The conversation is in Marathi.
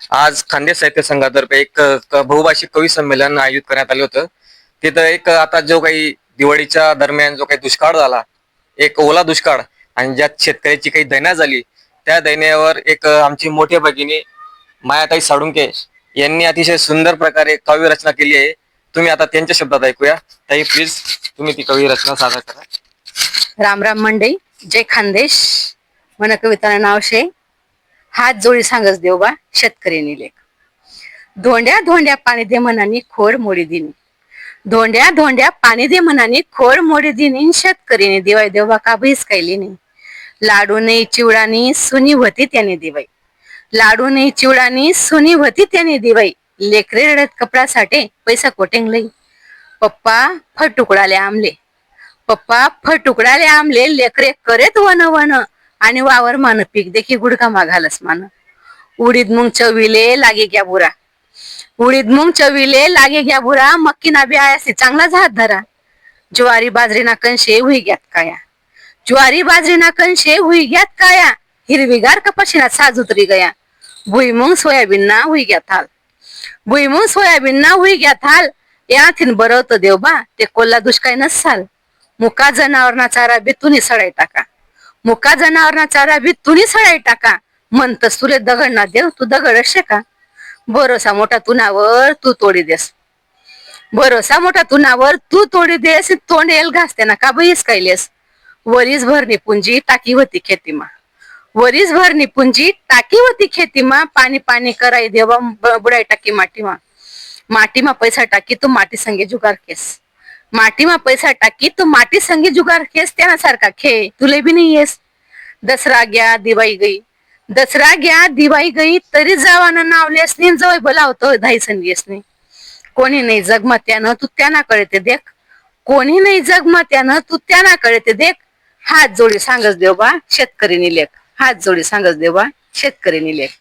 आज खांदे साहित्य संघातर्फे एक बहुभाषिक कवी संमेलन आयोजित करण्यात आलं होतं. तिथं एक आता जो काही दिवाळीच्या दरम्यान जो काही दुष्काळ झाला एक ओला दुष्काळ आणि ज्यात शेतकऱ्याची काही दैना झाली त्या दैन्यावर एक आमची मोठ्या भगिनी मायाताई साडुंके यांनी अतिशय सुंदर प्रकारे काव्य रचना केली आहे. तुम्ही आता त्यांच्या शब्दात ऐकूया. ताई प्लीज तुम्ही ती कवी रचना सादर करा. राम राम मंडई जय खानदेश. मन कविता नाव शे. हात जोडी सांगस देवबा शेतकरी लेख. धोंड्या धोंड्या पाणी दे मनानी खोड मोडी दिनी. धोंड्या धोंड्या पाणी दे मनानी खोड मोडी दिनी शेतकरीने दिवाय देवबा का भीस कैली नाही लाडू नाही चिवडानी सुनी होती त्याने दिवाई लाडू नाही चिवडानी सुनी होती त्याने दिवाई लेकरे रडत कपड्यासाठी पैसा कोटेंग लई. पप्पा फट तुकडाले आमले. पप्पा फट तुकडाले आमले लेकरे करेत वन वन आणि वावर मान पीक. देखी गुडका माघालस मान उडीद मुंग चवीले लागे घ्या बुरा. उडीद मुंग चवीले लागे घ्या बुरा. मक्की ना बियासी चांगलाच हात धरा. ज्वारी बाजरी ना कणशे हुई घ्यात काया. ज्वारी बाजरी ना कणशे हुई घ्यात काया. हिरवीगार कपाशीना साज उतरी गया. भुईमुंग सोयाबीन ना हुई घ्या थाल भुईमुंग सोयाबीन ना हुई घ्या थाल या थिन बरवत देवबा ते कोल्हा दुष्काळ नसाल. मुका जनावरना चारा बी सडाय टाका मुका जनावरना चारा भी तुनी सडाई टाका. म्हणतस तुले दगड ना देव तू दगड असे का? भरोसा मोठा तुनावर तू तोडी देस. भरोसा मोठा तुनावर तू तोडी देस तोंड येल घासते ना का बैस कैलेस वरीस भरणी पुंजी टाकी होती खेतीमा. वरीस भरणी पुंजी टाकी होती खेतीमा पाणी पाणी कराई देवा बुडाई टाकी माटीमा. माटीमा पैसा टाकी तू माटी संगे जुगार केस. माटीमा पैसा टाकी तू माटी संगे जुगार खेस त्याना सारखा खे. तुले बी नाही येस. दसरा घ्या दिवाळी गई. दसरा घ्या दिवाळी गई तरी जावानं नावलेस नाही जवळ बोला होतो धाई संगेस कोणी नाही जगमा त्यानं तू त्यांना कळते देख. कोणी नाही जगमा त्यानं तू त्यांना कळते देख. हात जोडी सांगस देव बा शेतकरीनी लेख. हात जोडी सांगस देव बा शेतकरीनी लेख.